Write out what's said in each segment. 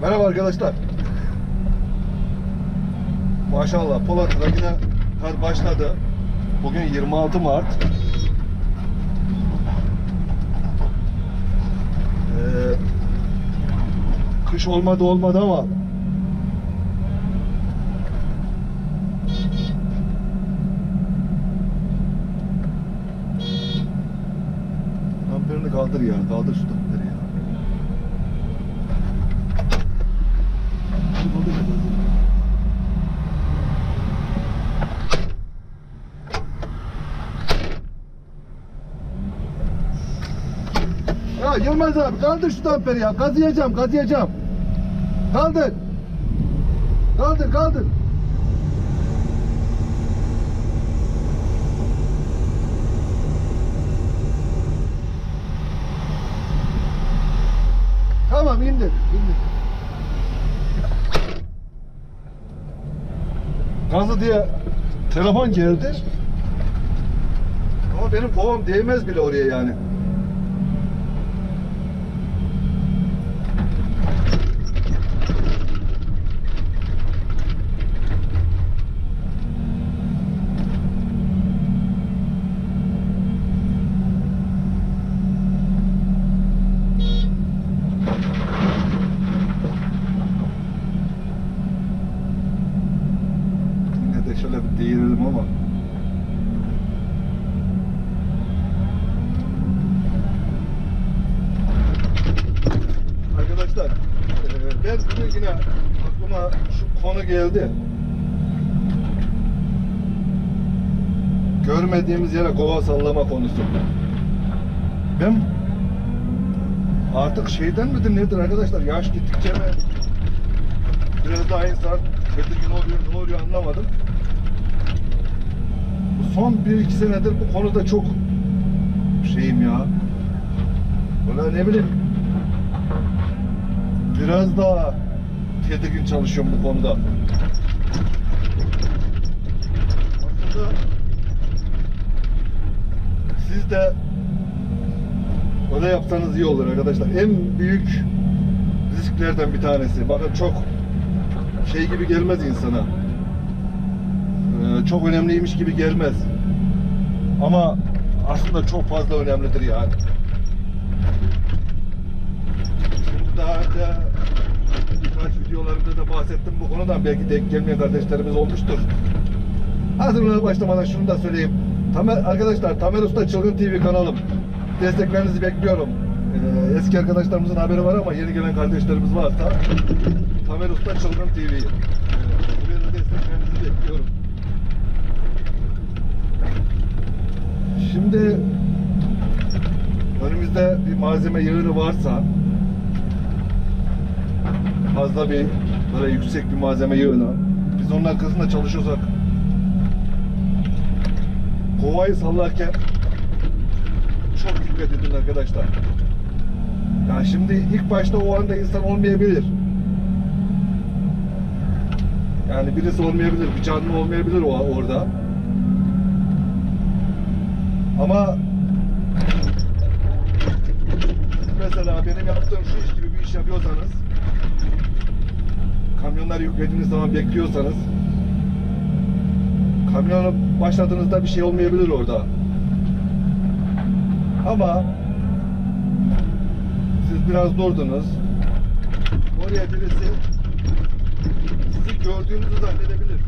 Merhaba arkadaşlar. Maşallah Polat'ta yine kar başladı. Bugün 26 Mart. Ee, kış olmadı olmadı ama Amperini kaldır ya, kaldır şu tamperi ya. Kaldır ya, kaldır. Yılmaz abi kaldır şu damperi ya. Kazıyacağım, kazıyacağım. Kaldır. Kaldır, kaldır. Tamam indir, indir. Gazı diye telefon geldi. Ama benim kovam değmez bile oraya yani. Yine de şöyle bir değinelim ama. Arkadaşlar, eee, ben bugün yine aklıma şu konu geldi. Görmediğimiz yere kova sallama konusu. Ben artık şeyden midir nedir arkadaşlar? Yaş gittikçe mi biraz daha insan tedirgin oluyor, ne oluyor anlamadım. Son 1-2 senedir bu konuda çok şeyim ya. Valla ne bileyim biraz daha tedirgin çalışıyorum bu konuda. Aslında siz de öyle yapsanız iyi olur arkadaşlar. En büyük risklerden bir tanesi. Bakın çok şey gibi gelmez insana. Ee, çok önemliymiş gibi gelmez. Ama aslında çok fazla önemlidir yani. Şimdi daha önce birkaç videolarımda da bahsettim bu konudan. Belki denk gelmeyen kardeşlerimiz olmuştur. Hazırlığa başlamadan şunu da söyleyeyim. Tamer, arkadaşlar Tamer Usta Çılgın TV kanalım. Desteklerinizi bekliyorum. Ee, eski arkadaşlarımızın haberi var ama yeni gelen kardeşlerimiz varsa Tamer Usta Çılgın TV. Ee, desteklerinizi bekliyorum. Şimdi önümüzde bir malzeme yığını varsa fazla bir böyle yüksek bir malzeme yığını biz onun arkasında çalışıyorsak kovayı sallarken çok dikkat edin arkadaşlar. Yani şimdi ilk başta o anda insan olmayabilir. Yani birisi olmayabilir, bir canlı olmayabilir o orada. Ama mesela benim yaptığım şu iş gibi bir iş yapıyorsanız kamyonları yüklediğiniz zaman bekliyorsanız kamyonu başladığınızda bir şey olmayabilir orada. Ama siz biraz durdunuz. Oraya birisi sizi gördüğünüzü zannedebilir.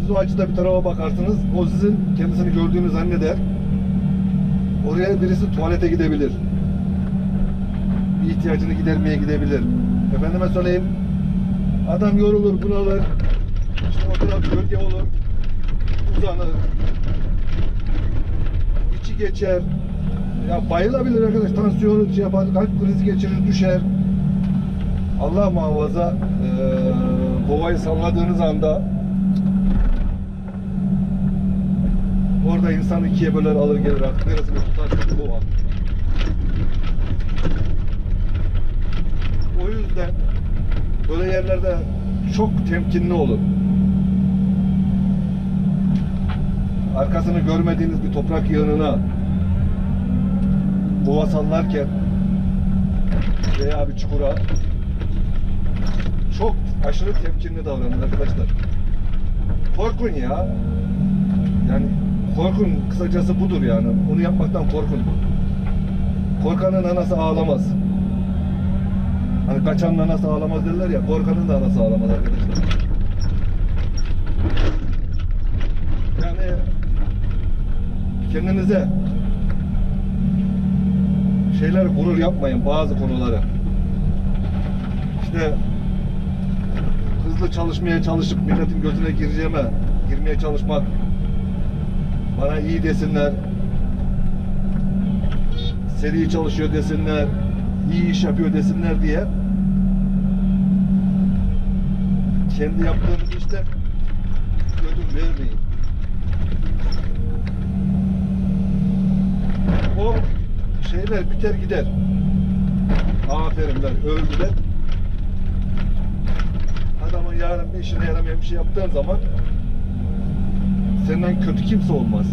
Siz o açıda bir tarafa bakarsınız, o sizin kendisini gördüğünü zanneder. Oraya birisi tuvalete gidebilir. Bir ihtiyacını gidermeye gidebilir. Efendime söyleyeyim, adam yorulur, bunalır. Taraf gölge olur, uzanır. içi geçer. Ya bayılabilir arkadaş, tansiyonu şey yapar, kalp krizi geçirir, düşer. Allah muhafaza eee kovayı salladığınız anda orada insan ikiye böler alır gelir artık neresini tutarsa kova. O yüzden böyle yerlerde çok temkinli olun. Arkasını görmediğiniz bir toprak yığınına kova sallarken veya bir çukura çok aşırı temkinli davranın arkadaşlar. Korkun ya. Yani korkun kısacası budur yani. Bunu yapmaktan korkun. Korkanın anası ağlamaz. Hani kaçanın anası ağlamaz derler ya. Korkanın da anası ağlamaz arkadaşlar. Yani kendinize şeyler gurur yapmayın bazı konuları. İşte hızlı çalışmaya çalışıp milletin gözüne gireceğime girmeye çalışmak bana iyi desinler seri çalışıyor desinler iyi iş yapıyor desinler diye kendi yaptığınız işte ödün vermeyin. O şeyler biter gider. Aferinler, öldüler. Adamın yarın bir işine yaramayan bir şey yaptığın zaman senden kötü kimse olmaz.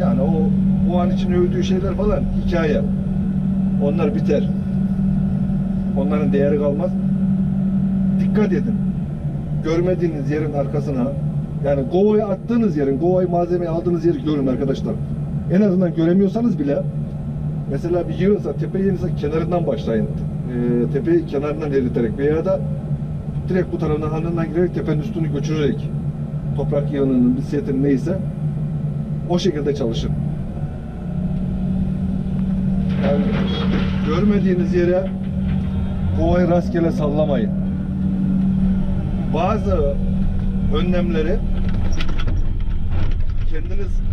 Yani o o an için övdüğü şeyler falan hikaye. Onlar biter. Onların değeri kalmaz. Dikkat edin. Görmediğiniz yerin arkasına yani Gova'ya attığınız yerin, Gova'yı malzemeyi aldığınız yeri görün arkadaşlar. En azından göremiyorsanız bile mesela bir yığınsa, tepe yığınsa kenarından başlayın. Ee, tepeyi kenarından eriterek veya da direkt bu tarafından hanından girerek tepenin üstünü göçürerek toprak yığınının, bisikletin neyse o şekilde çalışın. Yani görmediğiniz yere kovayı rastgele sallamayın. Bazı önlemleri kendiniz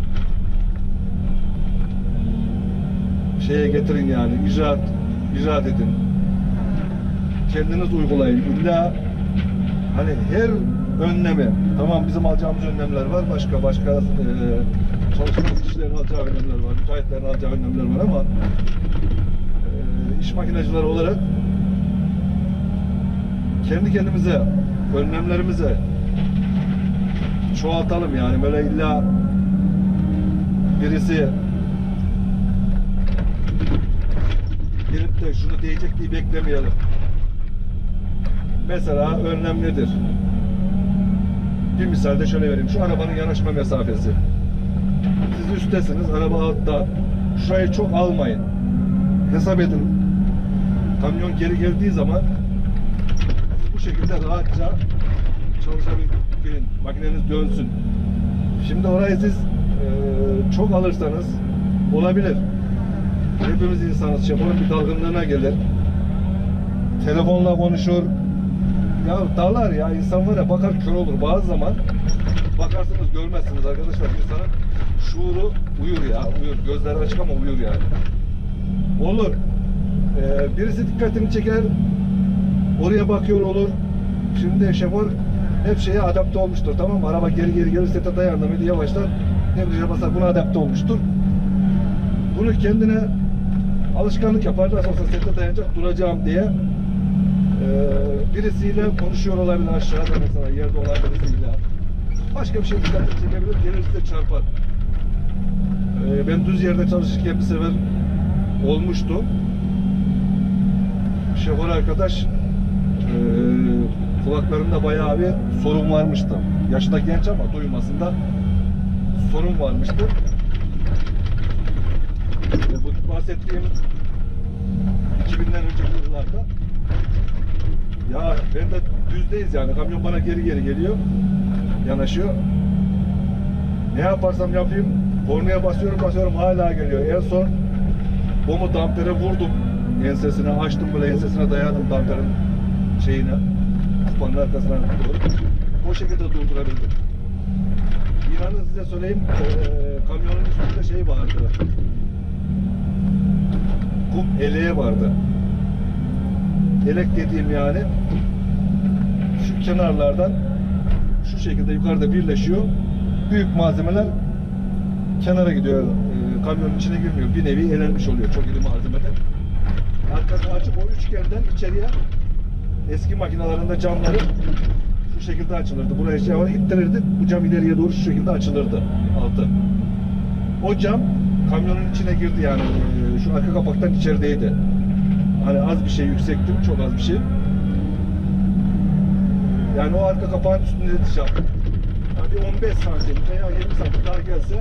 şeye getirin yani icraat icraat edin. Kendiniz uygulayın. İlla hani her önlemi tamam bizim alacağımız önlemler var başka başka e, çalıştığımız kişilerin alacağı önlemler var müteahhitlerin alacağı önlemler var ama e, iş makinacıları olarak kendi kendimize önlemlerimize çoğaltalım yani böyle illa birisi de şunu diyecek diye beklemeyelim. Mesela önlem nedir? Bir misalde şöyle vereyim. Şu arabanın yanaşma mesafesi. Siz üsttesiniz, araba altta. Şurayı çok almayın. Hesap edin. Kamyon geri geldiği zaman bu şekilde rahatça çalışabilin. Makineniz dönsün. Şimdi orayı siz eee, çok alırsanız olabilir. Hepimiz insanız. Şoförün bir dalgınlığına gelir. Telefonla konuşur. Ya dalar ya insan var ya bakar kör olur bazı zaman. Bakarsınız görmezsiniz arkadaşlar insanın şuuru uyur ya uyur. Gözleri açık ama uyur yani. Olur. Ee, birisi dikkatini çeker. Oraya bakıyor olur. Şimdi şoför hep şeye adapte olmuştur tamam mı? Araba geri geri gelir sete dayandı mıydı yavaşlar. Debriyaja basar buna adapte olmuştur. Bunu kendine alışkanlık yapar. Nasıl olsa sete dayanacak duracağım diye ee, birisiyle konuşuyor olabilir aşağıda mesela yerde olan birisiyle. Başka bir şey dikkatini çekebilir, gelir size çarpar. Ee, ben düz yerde çalışırken bir sefer olmuştu. Şoför arkadaş ee, kulaklarında bayağı bir sorun varmıştı. Yaşı da genç ama duymasında sorun varmıştı. Bahsettiğim 2000'den önceki yıllarda. Ya ben de düzdeyiz yani. Kamyon bana geri geri geliyor. Yanaşıyor. Ne yaparsam yapayım kornaya basıyorum basıyorum hala geliyor. En son bomu dampere vurdum. Ensesine açtım böyle ensesine dayadım damperin şeyine kupanın arkasına doğru. O şekilde durdurabildim. İnanın size söyleyeyim eee, kamyonun üstünde şey vardı kum eleği vardı Elek dediğim yani şu kenarlardan şu şekilde yukarıda birleşiyor. Büyük malzemeler kenara gidiyor. Ee, kamyonun içine girmiyor. Bir nevi elenmiş oluyor çok iri malzemeden. Arkasını açıp o üçgenden içeriye eski makinelerinde camları şu şekilde açılırdı. Buraya şey var ittirirdi. Bu cam ileriye doğru şu şekilde açılırdı altı. O cam kamyonun içine girdi yani. Arka kapaktan içerideydi. Hani az bir şey yüksektim, çok az bir şey. Yani o arka kapağın üstünde yaptı. Yani bir 15 santim veya 20 santim daha gelse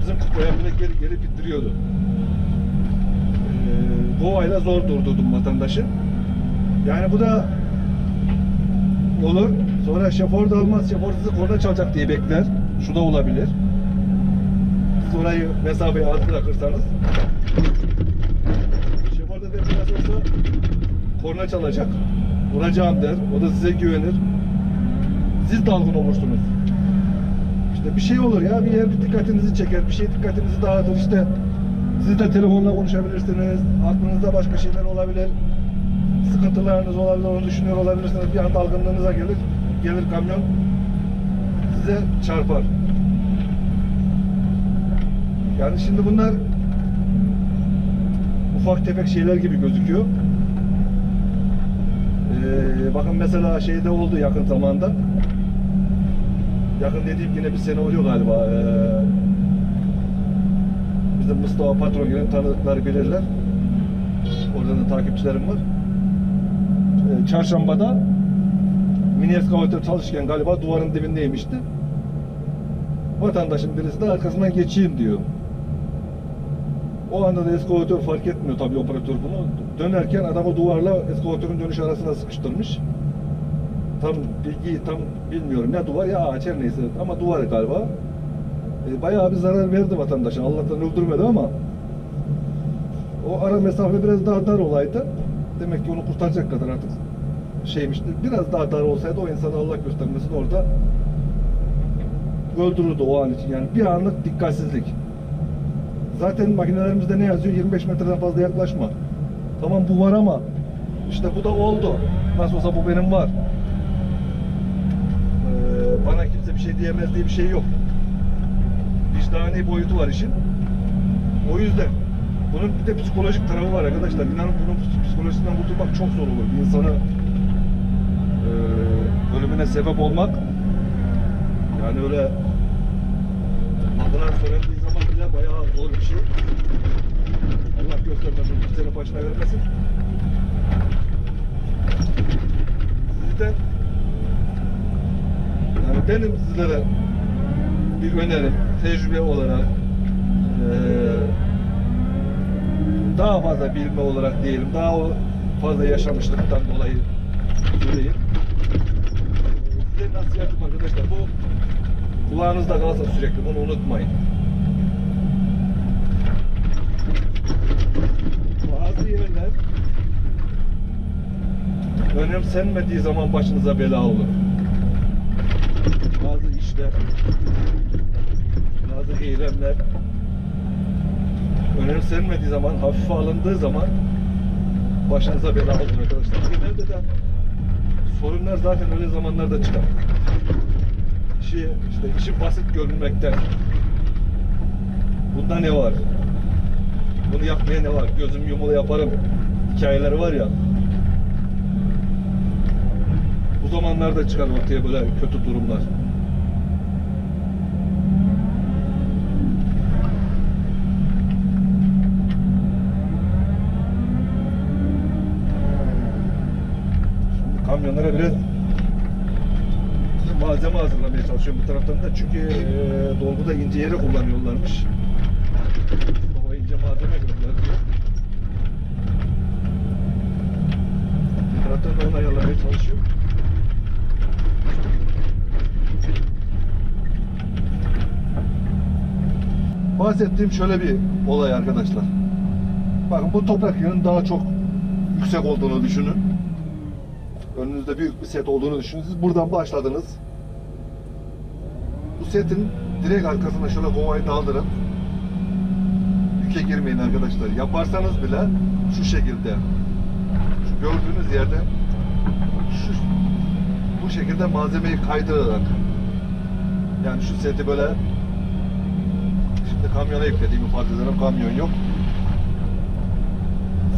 bizim kupaya bile geri geri bindiriyordu. Ee, kovayla zor durdurdum vatandaşı. Yani bu da olur. Sonra şoför de almaz. Şoför sizi korna çalacak diye bekler. Şu da olabilir. Siz orayı mesafeyi az bırakırsanız şoför de der biraz olsa korna çalacak. Vuracağım der. O da size güvenir. Siz dalgın olursunuz. İşte bir şey olur ya bir yer dikkatinizi çeker, bir şey dikkatinizi dağıtır işte. Siz de telefonla konuşabilirsiniz, aklınızda başka şeyler olabilir, sıkıntılarınız olabilir, onu düşünüyor olabilirsiniz. Bir an dalgınlığınıza gelir, gelir kamyon size çarpar. Yani şimdi bunlar ufak tefek şeyler gibi gözüküyor. Ee, bakın mesela şeyde oldu yakın zamanda. Yakın dediğim yine bir sene oluyor galiba. Ee, bizim Mustafa Patron gibi tanıdıkları bilirler. Oradan da takipçilerim var. Ee, çarşambada mini eskavatör çalışırken galiba duvarın dibindeymişti. Vatandaşın birisi de arkasından geçeyim diyor. O anda da eskavatör fark etmiyor tabii operatör bunu. Dönerken adamı duvarla eskavatörün dönüş arasına sıkıştırmış. Tam bilgiyi tam bilmiyorum ya duvar ya ağaç her neyse ama duvar galiba. E, bayağı bir zarar verdi vatandaşa. Allah'tan öldürmedi ama o ara mesafe biraz daha dar olaydı. Demek ki onu kurtaracak kadar artık şeymiş. Biraz daha dar olsaydı o insanı Allah göstermesin orada öldürürdü o an için. Yani bir anlık dikkatsizlik. Zaten makinelerimizde ne yazıyor? 25 metreden fazla yaklaşma. Tamam bu var ama işte bu da oldu. Nasıl olsa bu benim var. Ee, bana kimse bir şey diyemez diye bir şey yok. Vicdani boyutu var işin. O yüzden bunun bir de psikolojik tarafı var arkadaşlar. İnanın bunun psikolojisinden kurtulmak çok zor olur. Bir insanı e, ölümüne sebep olmak yani öyle adına söylendiği zaman bile bayağı zor bir şey. Göstermesin, kimsenin başına vermesin. Sizden yani benim sizlere bir önerim, tecrübe olarak eee, daha fazla bilme olarak diyelim, daha fazla yaşamışlıktan dolayı söyleyeyim. Size nasihatim arkadaşlar bu kulağınızda kalsın sürekli bunu unutmayın. Bazı yerler önemsenmediği zaman başınıza bela olur. Bazı işler, bazı eylemler önemsenmediği zaman, hafife alındığı zaman başınıza bela olur arkadaşlar. Genelde de sorunlar zaten öyle zamanlarda çıkar. İşi, işte işi basit görünmekten. Bunda ne var? Bunu yapmaya ne var? Gözüm yumulu yaparım. Hikayeleri var ya. Bu zamanlarda çıkar ortaya böyle kötü durumlar. Şimdi kamyonlara biraz malzeme hazırlamaya çalışıyorum bu taraftan da çünkü e, dolguda ince yere kullanıyorlarmış. O ince malzeme gönder diyor. Bir taraftan da onu ayarlamaya çalışıyorum. Bahsettiğim şöyle bir olay arkadaşlar. Bakın bu toprak yönün daha çok yüksek olduğunu düşünün. Önünüzde büyük bir set olduğunu düşünün. Siz buradan başladınız. Bu setin direkt arkasına şöyle kovayı daldırın. Yüke girmeyin arkadaşlar. Yaparsanız bile şu şekilde şu gördüğünüz yerde şu bu şekilde malzemeyi kaydırarak yani şu seti böyle şimdi kamyona eklediğimi fark ederim kamyon yok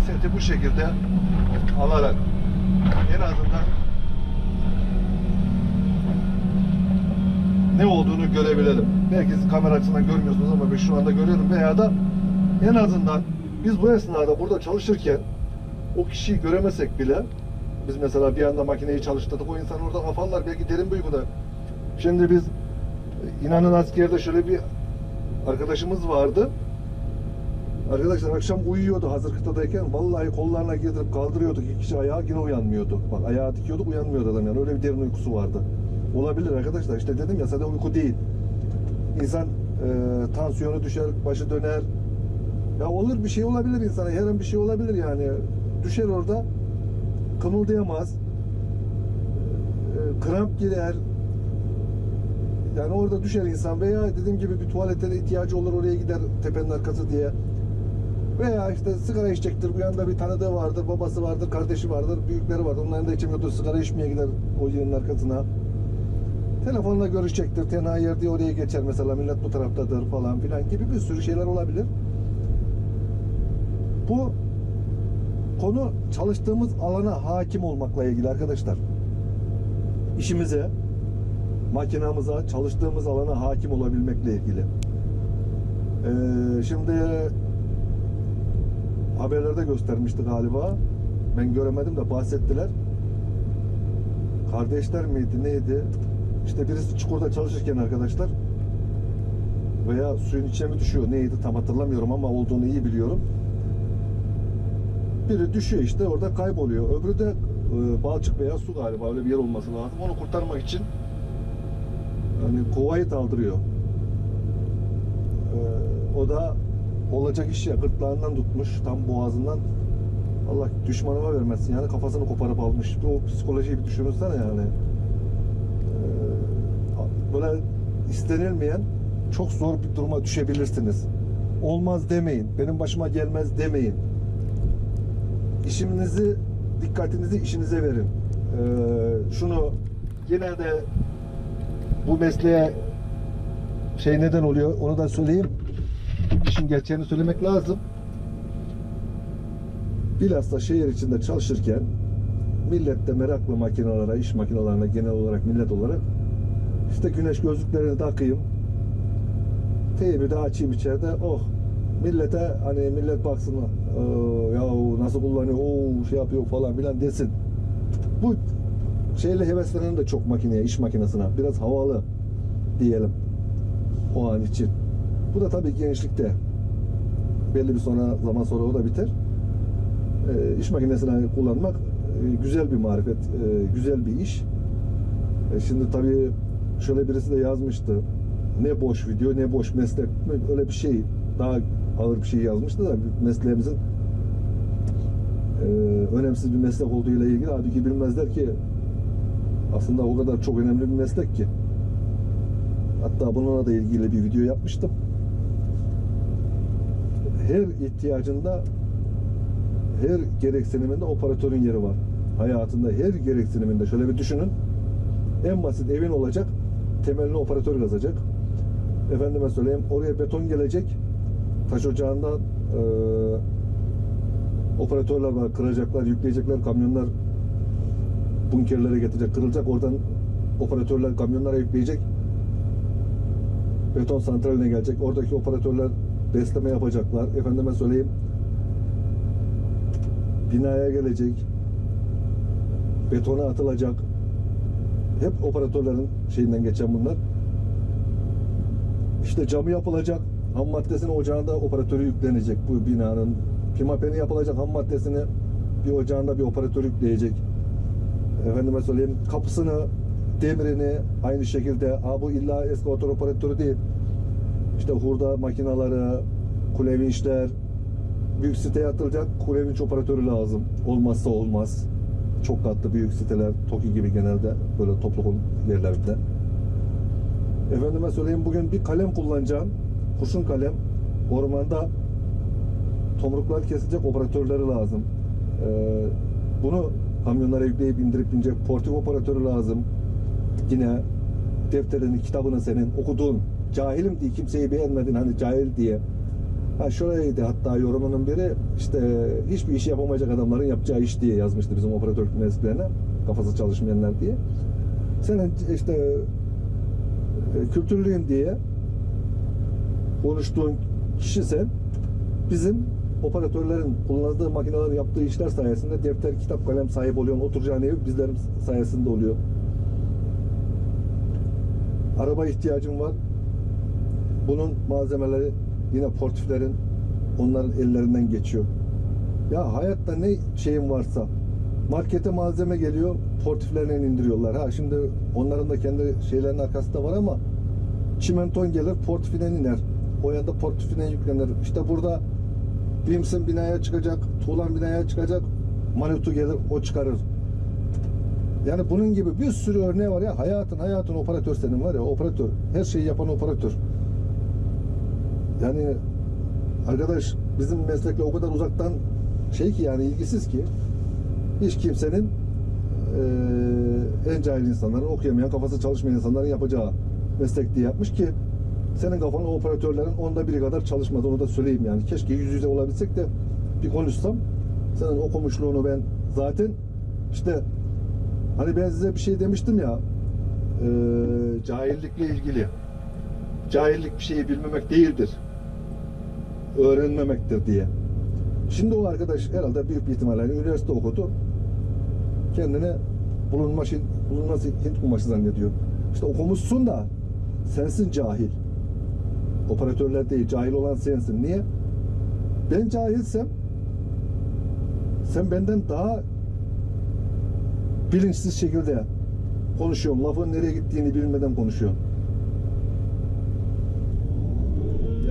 seti bu şekilde alarak en azından ne olduğunu görebilelim. Belki siz kamera açısından görmüyorsunuz ama ben şu anda görüyorum veya da en azından biz bu esnada burada çalışırken o kişiyi göremesek bile Biz mesela bir anda makineyi çalıştırdık. O insan orada afallar belki derin bir uykuda. Şimdi biz inanın askerde şöyle bir arkadaşımız vardı. Arkadaşlar akşam uyuyordu hazır kıtadayken. Vallahi kollarına getirip kaldırıyorduk. İki kişi ayağa yine uyanmıyordu. Bak ayağa dikiyorduk uyanmıyordu adam yani. Öyle bir derin uykusu vardı. Olabilir arkadaşlar. İşte dedim ya sadece uyku değil. İnsan e, tansiyonu düşer, başı döner. Ya olur bir şey olabilir insana. Her an bir şey olabilir yani. Düşer orada. Kımıldayamaz. E, kramp girer. Yani orada düşer insan veya dediğim gibi bir tuvalete ihtiyacı olur oraya gider tepenin arkası diye. Veya işte sigara içecektir. Bu yanda bir tanıdığı vardır, babası vardır, kardeşi vardır, büyükleri vardır. Onların da içemiyordur. Sigara içmeye gider o yerin arkasına. Telefonla görüşecektir. Tenha yer diye oraya geçer mesela. Millet bu taraftadır falan filan gibi bir sürü şeyler olabilir. Bu konu çalıştığımız alana hakim olmakla ilgili arkadaşlar. İşimize, makinamıza, çalıştığımız alana hakim olabilmekle ilgili. Ee, şimdi haberlerde göstermişti galiba. Ben göremedim de bahsettiler. Kardeşler miydi neydi? İşte birisi çukurda çalışırken arkadaşlar veya suyun içine mi düşüyor neydi tam hatırlamıyorum ama olduğunu iyi biliyorum. Biri düşüyor işte orada kayboluyor. Öbürü de e, balçık veya su galiba öyle bir yer olması lazım. Onu kurtarmak için hani kovayı daldırıyor. Ee, o da olacak iş ya gırtlağından tutmuş tam boğazından Allah düşmanıma vermesin yani kafasını koparıp almış. O psikolojiyi bir düşünürsene yani. Ee, böyle istenilmeyen çok zor bir duruma düşebilirsiniz. Olmaz demeyin. Benim başıma gelmez demeyin. İşinizi, dikkatinizi işinize verin. Ee, şunu yine de bu mesleğe şey neden oluyor onu da söyleyeyim. İşin gerçeğini söylemek lazım. Bilhassa şehir içinde çalışırken millet de meraklı makinelere, iş makinelerine genel olarak millet olarak işte güneş gözlüklerini takayım. Teybi de açayım içeride. Oh millete hani millet baksın "Aa, ya nasıl kullanıyor, o şey yapıyor falan filan desin. Şeyle heveslenen de çok makineye, iş makinesine. Biraz havalı diyelim o an için. Bu da tabii gençlikte. Belli bir sonra zaman sonra o da biter. E, iş makinesini kullanmak e, güzel bir marifet, e, güzel bir iş. E, şimdi tabii şöyle birisi de yazmıştı. Ne boş video, ne boş meslek. Öyle bir şey, daha ağır bir şey yazmıştı da mesleğimizin e, önemsiz bir meslek olduğu ile ilgili halbuki bilmezler ki aslında o kadar çok önemli bir meslek ki. Hatta bununla da ilgili bir video yapmıştım. Her ihtiyacında her gereksiniminde operatörün yeri var. Hayatında her gereksiniminde şöyle bir düşünün. En basit evin olacak. Temelini operatör kazacak. Efendime söyleyeyim oraya beton gelecek. Taş ocağından eee operatörler var. Kıracaklar, yükleyecekler. Kamyonlar bunkerlere getirecek. Kırılacak. Oradan operatörler kamyonlara yükleyecek. Beton santraline gelecek. Oradaki operatörler besleme yapacaklar. Efendime söyleyeyim binaya gelecek. Betona atılacak. Hep operatörlerin şeyinden geçen bunlar. İşte camı yapılacak. Ham maddesini ocağında operatörü yüklenecek bu binanın. Pimapeni yapılacak ham maddesini bir ocağında bir operatör yükleyecek. Efendime söyleyeyim kapısını, demirini aynı şekilde. Ha bu illa eskavatör operatörü değil. İşte hurda makinaları, kule vinçler, büyük siteye atılacak kule vinç operatörü lazım. Olmazsa olmaz. Çok katlı büyük siteler, TOKİ gibi genelde böyle toplu konut yerlerinde. Efendime söyleyeyim bugün bir kalem kullanacağım. Kurşun kalem. Ormanda tomruklar kesilecek operatörleri lazım. Ee, bunu kamyonlara yükleyip indirip binecek portif operatörü lazım. Yine defterini, kitabını senin okuduğun cahilim diye kimseyi beğenmedin hani cahil diye. Ha şöyleydi hatta yorumunun biri işte hiçbir işi yapamayacak adamların yapacağı iş diye yazmıştı bizim operatörlük mensuplarına kafası çalışmayanlar diye. Senin işte e, kültürlüyüm diye konuştuğun kişi sen bizim operatörlerin kullandığı makinelerin yaptığı işler sayesinde defter, kitap, kalem sahip oluyorsun. Oturacağın ev bizlerin sayesinde oluyor. Araba ihtiyacın var. Bunun malzemeleri yine portiflerin onların ellerinden geçiyor. Ya hayatta ne şeyin varsa markete malzeme geliyor portiflerine indiriyorlar. Ha şimdi onların da kendi şeylerin arkasında var ama çimenton gelir portifine iner. O yanda portifine yüklenir. İşte burada Bims'in binaya çıkacak, tuğlan binaya çıkacak, manutu gelir o çıkarır. Yani bunun gibi bir sürü örneği var ya hayatın hayatın operatör senin var ya operatör her şeyi yapan operatör. Yani arkadaş bizim meslekle o kadar uzaktan şey ki yani ilgisiz ki hiç kimsenin eee, en cahil insanların okuyamayan kafası çalışmayan insanların yapacağı meslek yapmış ki senin kafan o operatörlerin onda biri kadar çalışmadı onu da söyleyeyim yani keşke yüz yüze olabilsek de bir konuşsam senin okumuşluğunu ben zaten işte hani ben size bir şey demiştim ya eee cahillikle ilgili cahillik bir şeyi bilmemek değildir öğrenmemektir diye. Şimdi o arkadaş herhalde büyük bir ihtimalle üniversite okudu. Kendine bulunma bulunması Hint kumaşı zannediyor. İşte okumuşsun da sensin cahil. Operatörler değil, cahil olan sensin. Niye? Ben cahilsem sen benden daha bilinçsiz şekilde konuşuyorum. Lafın nereye gittiğini bilmeden konuşuyorum.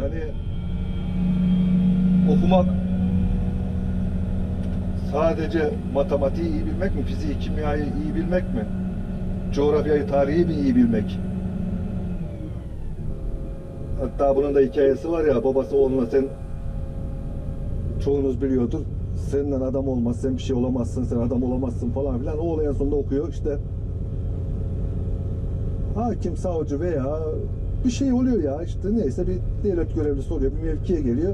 Yani okumak sadece matematiği iyi bilmek mi, fiziği, kimyayı iyi bilmek mi? Coğrafyayı, tarihi mi iyi bilmek? Hatta bunun da hikayesi var ya, babası oğluna sen çoğunuz biliyordur. Senden adam olmaz, sen bir şey olamazsın, sen adam olamazsın falan filan. Oğlu en sonunda okuyor işte. Hakim, savcı veya bir şey oluyor ya işte neyse bir devlet görevlisi oluyor, bir mevkiye geliyor.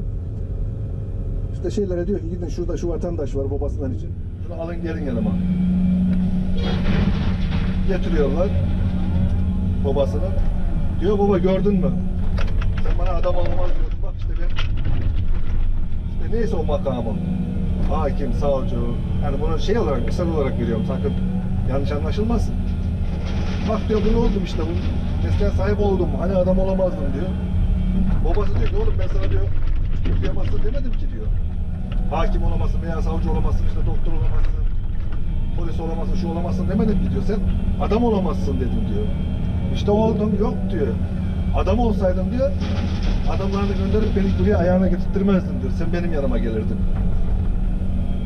İşte şeylere diyor ki gidin şurada şu vatandaş var babasından için. Şunu alın gelin yanıma. Getiriyorlar babasını. Diyor baba gördün mü? Adam olmaz diyordun. Bak işte ben işte neyse o makamı. Hakim, savcı. Yani bunu şey olarak, misal olarak veriyorum. Sakın yanlış anlaşılmasın. Bak diyor bunu oldum işte. Bu mesleğe sahip oldum. Hani adam olamazdım diyor. Babası diyor ki oğlum ben sana diyor okuyamazsın demedim ki diyor. Hakim olamazsın veya savcı olamazsın işte doktor olamazsın. Polis olamazsın şu olamazsın demedim ki diyor. Sen adam olamazsın dedim diyor. İşte oldum yok diyor. Adam olsaydım diyor adamlarını gönderip beni buraya ayağına getirttirmezdin diyor. Sen benim yanıma gelirdin.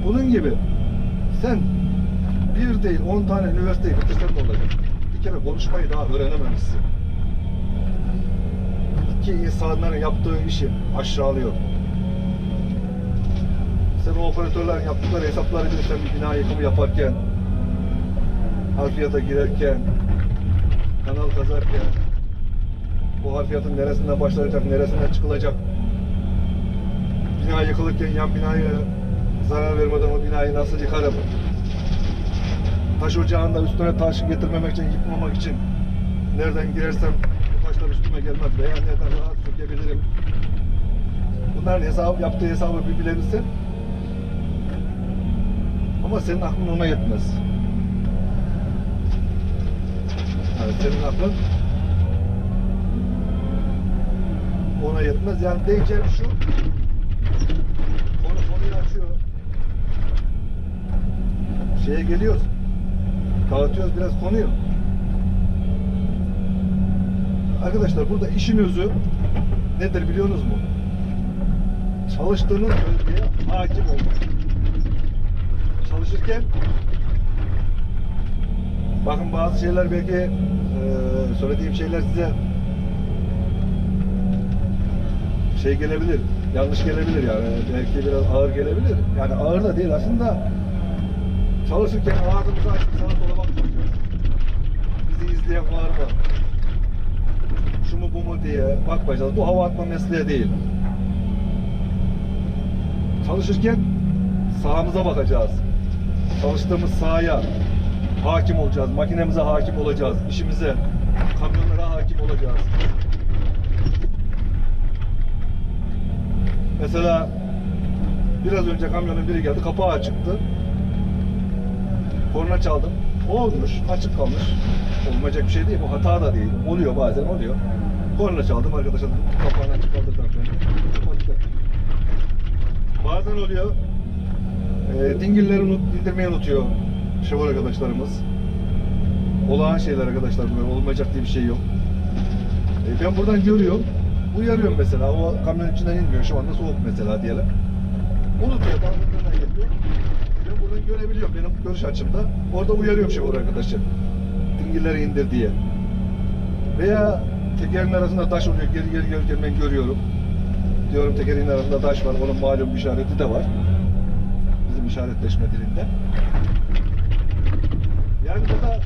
Bunun gibi sen bir değil on tane üniversiteyi bitirsen de olacak. Bir kere konuşmayı daha öğrenememişsin. Ki insanların yaptığı işi aşağılıyor. Sen o operatörlerin yaptıkları hesapları bilirsen bir bina yıkımı yaparken, harfiyata girerken, kanal kazarken, bu harfiyatın neresinden başlanacak, neresinden çıkılacak, bina yıkılırken yan binayı zarar vermeden o binayı nasıl yıkarım, taş ocağında üstüne taş getirmemek için, yıkmamak için nereden girersem bu taşlar üstüme gelmez veya nereden rahat sökebilirim. Bunların hesabı, yaptığı hesabı bir bilebilsen ama senin aklın ona yetmez. Yani senin aklın ona yetmez. Yani diyeceğim şu konu konuyu açıyor. Şeye geliyoruz. Dağıtıyoruz biraz konuyu. Arkadaşlar burada işin özü nedir biliyorsunuz mu? Çalıştığınız bölgeye hakim olmak. Çalışırken bakın bazı şeyler belki eee, söylediğim şeyler size şey gelebilir, yanlış gelebilir yani belki biraz ağır gelebilir. Yani ağır da değil aslında çalışırken ağzımızı açıp sağa sola bakmayacağız. Bizi izleyen var mı? Şu mu bu mu diye bakmayacağız. Bu hava atma mesleği değil. Çalışırken sahamıza bakacağız. Çalıştığımız sahaya hakim olacağız. Makinemize hakim olacağız. İşimize, kamyonlara hakim olacağız. Mesela Biraz önce kamyonun biri geldi, kapağı açıktı. Korna çaldım. Olmuş, açık kalmış. Olmayacak bir şey değil, bu hata da değil. Oluyor bazen oluyor. Korna çaldım, arkadaşa kapağını açık kaldırdılar freni. Kapattık. Bazen oluyor, e, dingilleri unut, indirmeyi unutuyor şoför arkadaşlarımız. Olağan şeyler arkadaşlar bunlar, olmayacak diye bir şey yok. E, ben buradan görüyorum, uyarıyorum mesela, o kamyon içinden inmiyor, şu anda soğuk mesela diyelim. Unutuyor, bazen geliyor. Ben buradan görebiliyorum benim görüş açımda. Orada uyarıyorum şoför arkadaşı. Dingilleri indir diye. Veya tekerin arasında taş oluyor, geri geri gelirken ben görüyorum. Diyorum tekerin arasında taş var, onun malum bir işareti de var. Bizim işaretleşme dilinde. Yani burada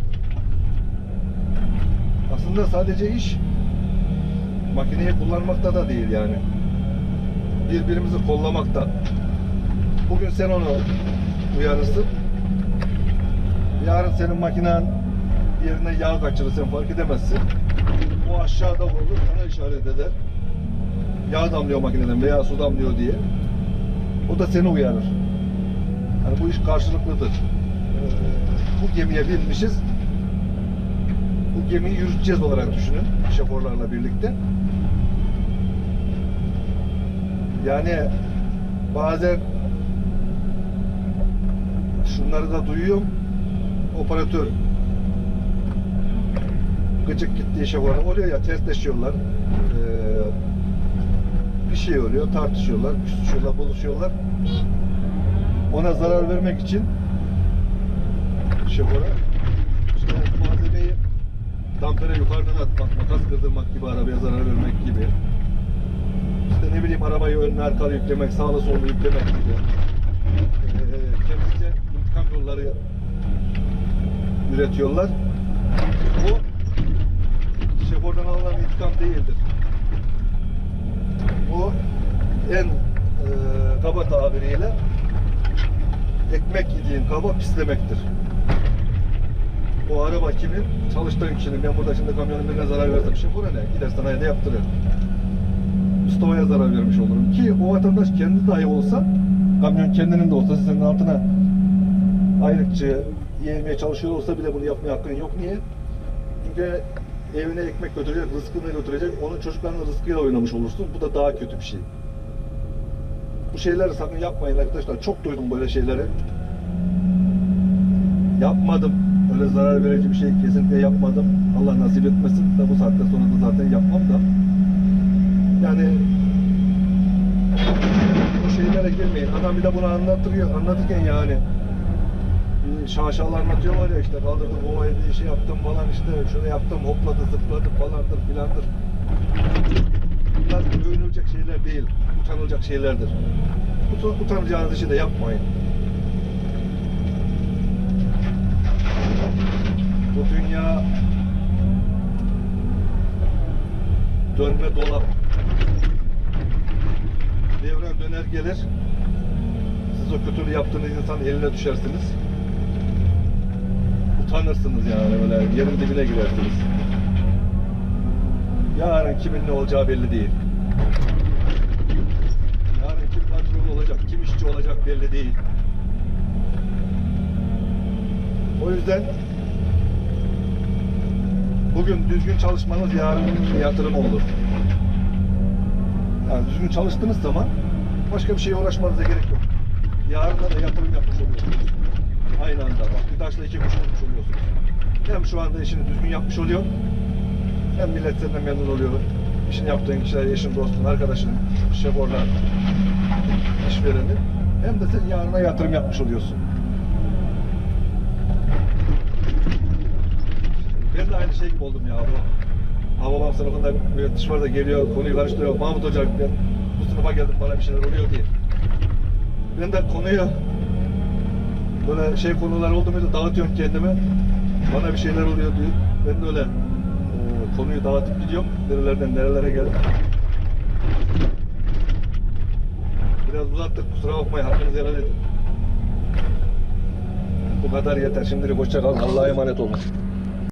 aslında sadece iş makineyi kullanmakta da değil yani. Birbirimizi kollamakta. Bugün sen onu uyarırsın. Yarın senin makinen yerine yağ kaçırır sen fark edemezsin. O aşağıda olur sana işaret eder. Yağ damlıyor makineden veya su damlıyor diye. O da seni uyarır. Yani bu iş karşılıklıdır. Ee, bu gemiye binmişiz. Bu gemiyi yürüteceğiz olarak düşünün. Şoförlerle birlikte. Yani bazen şunları da duyuyorum. Operatör gıcık gittiği şey var. Oluyor ya testleşiyorlar. Ee, bir şey oluyor. Tartışıyorlar. Küsüşüyorlar, buluşuyorlar. Ona zarar vermek için şoföre dampere yukarıdan atmak, makas kırdırmak gibi arabaya zarar vermek gibi. İşte ne bileyim arabayı önüne arkalı yüklemek, sağlı sollu yüklemek gibi. Ee, intikam yolları üretiyorlar. O şoförden alınan intikam değildir. Bu en e, kaba tabiriyle ekmek yediğin kaba pislemektir. O araba kimin? Çalıştığın kişinin. Ben burada şimdi kamyonun birine zarar versem şoföre ne? Gider sanayide yaptırır. Mustafa'ya zarar vermiş olurum. Ki o vatandaş kendi dahi olsa, kamyon kendinin de olsa sizin altına aylıkçı yemeye çalışıyor olsa bile bunu yapmaya hakkın yok. Niye? Çünkü evine ekmek götürecek, rızkını götürecek, onun çocuklarının rızkıyla oynamış olursun. Bu da daha kötü bir şey. Bu şeyleri sakın yapmayın arkadaşlar. Çok duydum böyle şeyleri. Yapmadım. Öyle zarar verici bir şey kesinlikle yapmadım. Allah nasip etmesin de bu saatte sonra da zaten yapmam da. Yani bu şeylere girmeyin. Adam bir de bunu anlatıyor, anlatırken yani bir şaşalı anlatıyorlar ya işte kaldırdım o evde şey yaptım falan işte şunu yaptım hopladı zıpladı falandır filandır. Bunlar övünülecek şeyler değil, utanılacak şeylerdir. Utan- Utanacağınız işi de yapmayın. Dünya dönme dolap. Devran döner gelir. Siz o kötülüğü yaptığınız insan eline düşersiniz. Utanırsınız yani böyle yerin dibine girersiniz. Yarın kimin ne olacağı belli değil. Yarın kim patron olacak, kim işçi olacak belli değil. O yüzden bugün düzgün çalışmanız yarın yatırım olur. Yani düzgün çalıştığınız zaman başka bir şeye uğraşmanıza gerek yok. Yarına da yatırım yapmış oluyorsunuz. Aynı anda bak bir taşla iki kuş vurmuş oluyorsunuz. Hem şu anda işini düzgün yapmış oluyor. Hem millet senden memnun oluyor. İşini yaptığın kişiler, eşin, dostun, arkadaşın, şoförler, işvereni. Hem de sen yarına yatırım yapmış oluyorsun. Ben de aynı şey gibi oldum ya bu. Hababam sınıfında müfettiş var da geliyor, konuyu karıştırıyor. Mahmut Hoca ben bu sınıfa geldim bana bir şeyler oluyor diye. Ben de konuyu böyle şey konular oldu muydu dağıtıyorum kendimi. Bana bir şeyler oluyor diyor. Ben de öyle e, konuyu dağıtıp gidiyorum. Nerelerden nerelere geldim. Biraz uzattık kusura bakmayın hakkınızı helal edin. Bu kadar yeter. Şimdilik hoşça kalın. Allah'a emanet olun.